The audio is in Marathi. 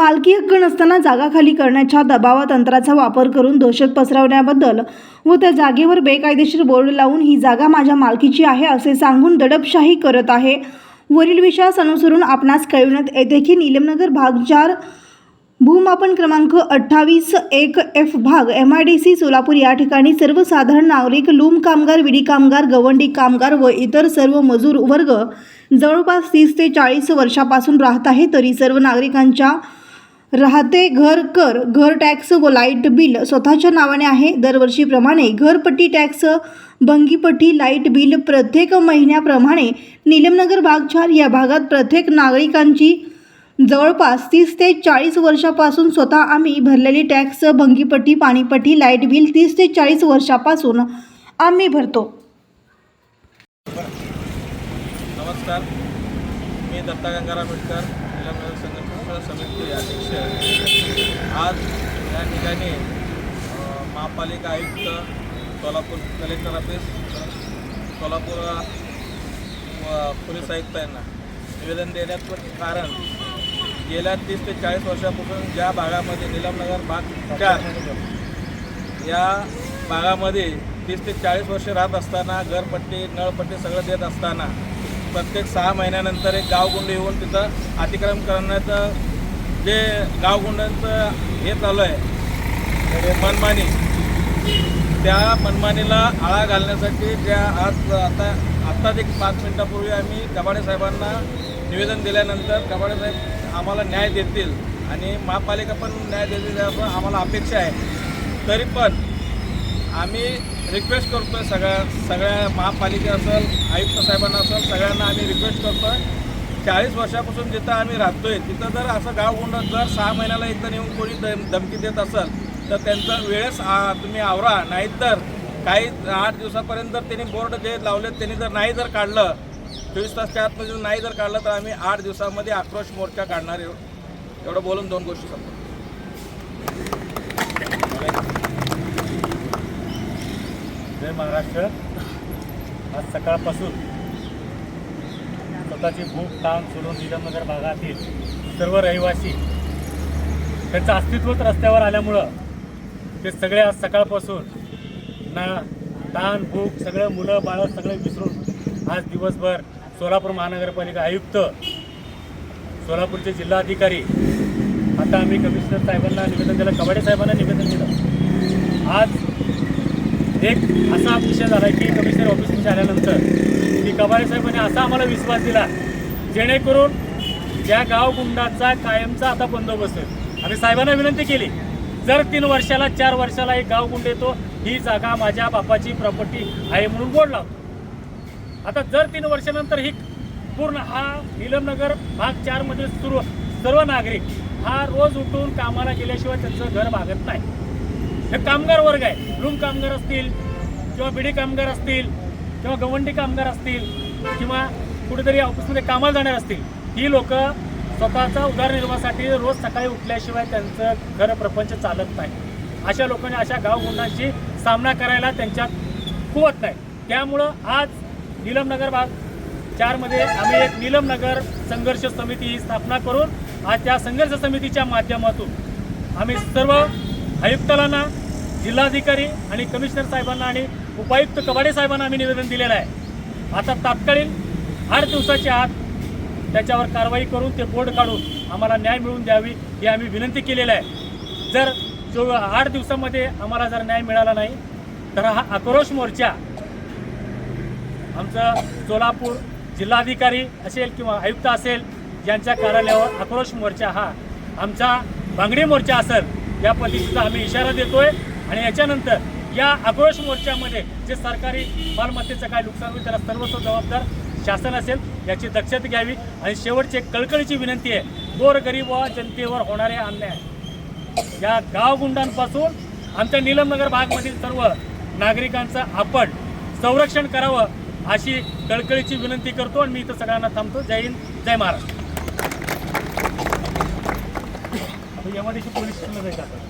मालकी हक्क नसताना जागा खाली करण्याच्या दबावा तंत्राचा वापर करून दहशत पसरवण्याबद्दल व त्या जागेवर बेकायदेशीर बोर्ड लावून ही जागा माझ्या मालकीची आहे असे सांगून दडपशाही करत आहे. वरील विषयास अनुसरून आपणास कळविण्यात येते की निलमनगर भाग चार भूमापन क्रमांक अठ्ठावीस एक एफ भाग M I D C Solapur या ठिकाणी सर्वसाधारण नागरिक लूम कामगार विडी कामगार गवंडी कामगार व इतर सर्व मजूर वर्ग जवळपास तीस ते चाळीस वर्षापासून राहत आहे तरी सर्व नागरिकांच्या राहते घर कर घर टॅक्स व लाइट बिल. स्वतःच्या नावाने आहे दरवर्षीप्रमाणे घरपट्टी टॅक्स भंगीपट्टी लाइट बिल प्रत्येक महिन्याप्रमाणे. निलमनगर भाग चार या भागात प्रत्येक नागरिकांची जवळपास तीस ते चाळीस वर्षापासून स्वतः आम्ही भरलेली टॅक्स भंगीपट्टी पाणीपट्टी लाइट बिल तीस ते चाळीस वर्षापासून आम्ही भरतो. नमस्कार. मी दत्ता गंगाराम आंबेडकर संघटना समिती अध्यक्ष आज या ठिकाणी महापालिका आयुक्त Solapur collector office Solapur police आयुक्तांना निवेदन देण्याचं कारण गेल्या तीस ते चाळीस वर्षापासून ज्या भागामध्ये निलमनगर भाग चार या भागामध्ये तीस ते चाळीस वर्ष राहत असताना घरपट्टी नळपट्टी सगळं देत असताना प्रत्येक सहा महिन्यानंतर एक गावगुंड येऊन तिथं अतिक्रम करण्याचं जे गावगुंडांचं हे चालू आहे म्हणजे मनमानी त्या मनमानीला आळा घालण्यासाठी ज्या आज आता आत्ताच एक पाच मिनिटापूर्वी आम्ही कबाडे साहेबांना निवेदन दिल्यानंतर कबाडे साहेब आम्हाला न्याय देतील आणि महापालिका पण न्याय देतील असं आम्हाला अपेक्षा आहे. तरी पण आम्ही रिक्वेस्ट करतो आहे सगळ्या सगळ्या महापालिका असेल आयुक्त साहेबांना असेल सगळ्यांना आम्ही रिक्वेस्ट करतो आहे चाळीस वर्षापासून जिथं आम्ही राहतो आहे तिथं जर असं गाव गुंड जर सहा महिन्याला एकदा नेऊन कोणी दम धमकी देत असेल तर त्यांचा वेळेस तुम्ही आवरा. नाहीतर काही आठ दिवसापर्यंत जर त्यांनी बोर्ड जे लावले त्यांनी जर नाही जर काढलं चोवीस तासच्या आतमध्ये नाही जर काढलं तर आम्ही आठ दिवसामध्ये आक्रोश मोर्चा काढणार एव- एवढं बोलून दोन गोष्टी सांगतो जय आज सकाळपासून स्वतःची भूक ताण सोडून निजामनगर भागातील सर्व रहिवासी त्यांचं अस्तित्वच रस्त्यावर आल्यामुळं ते सगळे आज सकाळपासून ना ताण भूक सगळं मुलं बाळं सगळे विसरून आज दिवसभर सोलापूर महानगरपालिका आयुक्त सोलापूरचे जिल्हाधिकारी आता आम्ही कमिशनर साहेबांना निवेदन दिलं कबाडे साहेबांना निवेदन दिलं. आज एक असा विषय झाला की कमिशनर ऑफिसमध्ये आल्यानंतर की कबाडे साहेबांनी असा आम्हाला विश्वास दिला जेणेकरून ज्या गावगुंडाचा कायमचा आता बंदोबस्त होईल आम्ही साहेबांना विनंती केली जर तीन वर्षाला चार वर्षाला एक गावगुंड येतो ही जागा माझ्या बापाची प्रॉपर्टी आहे म्हणून बोर्ड लावतो आता जर तीन वर्षानंतर ही पूर्ण हा निलमनगर भाग चारमध्ये सुरू सर्व नागरिक हा रोज उठून कामाला गेल्याशिवाय त्यांचं घर भागत नाही. हे कामगार वर्ग आहे. रूम कामगार असतील किंवा बिडी कामगार असतील किंवा गवंडी कामगार असतील किंवा कुठेतरी ऑफिसमध्ये कामाला जाणार असतील ही लोक स्वतःचा उदरनिर्वाहासाठी रोज सकाळी उठल्याशिवाय त्यांचं घर प्रपंच चालत नाही. अशा लोकांनी अशा गावगुंडांशी सामना करायला त्यांच्यात कुवत नाही. त्यामुळं आज निलमनगर भाग चारमध्ये आम्ही एक निलमनगर संघर्ष समिती ही स्थापना करून आज त्या संघर्ष समितीच्या माध्यमातून आम्ही सर्व आयुक्तालांना जिल्हाधिकारी आणि कमिशनर साहेबांना आणि उपायुक्त कवाडे साहेबांना आम्ही निवेदन दिलेलं आहे. आता तात्कालीन आठ दिवसाच्या आत त्याच्यावर कारवाई करून ते बोर्ड काढून आम्हाला न्याय मिळवून द्यावी ही आम्ही विनंती केलेली आहे. जर जो आठ दिवसामध्ये आम्हाला जर न्याय मिळाला नाही तर हा आक्रोश मोर्चा आमचं सोलापूर जिल्हाधिकारी असेल किंवा आयुक्त असेल यांच्या कार्यालयावर आक्रोश मोर्चा हा आमचा बांगडी मोर्चा असेल या पद्धतीचा आम्ही इशारा देतोय. आणि याच्यानंतर या आक्रोश मोर्चामध्ये जे सरकारी मालमत्तेचं काय नुकसान होईल त्याला सर्वस्व जबाबदार शासन असेल याची दक्षता घ्यावी. आणि शेवटची एक कळकळीची विनंती आहे गोरगरीब व जनतेवर होणारे अन्याय. या गावगुंडांपासून आमच्या निलमनगर भागमधील सर्व नागरिकांचं आपण संरक्षण करावं अशी कळकळीची विनंती करतो आणि मी इथं सगळ्यांना थांबतो. जय हिंद जय महाराष्ट्र. आता यामध्ये पोलीस स्टेशनला जायचं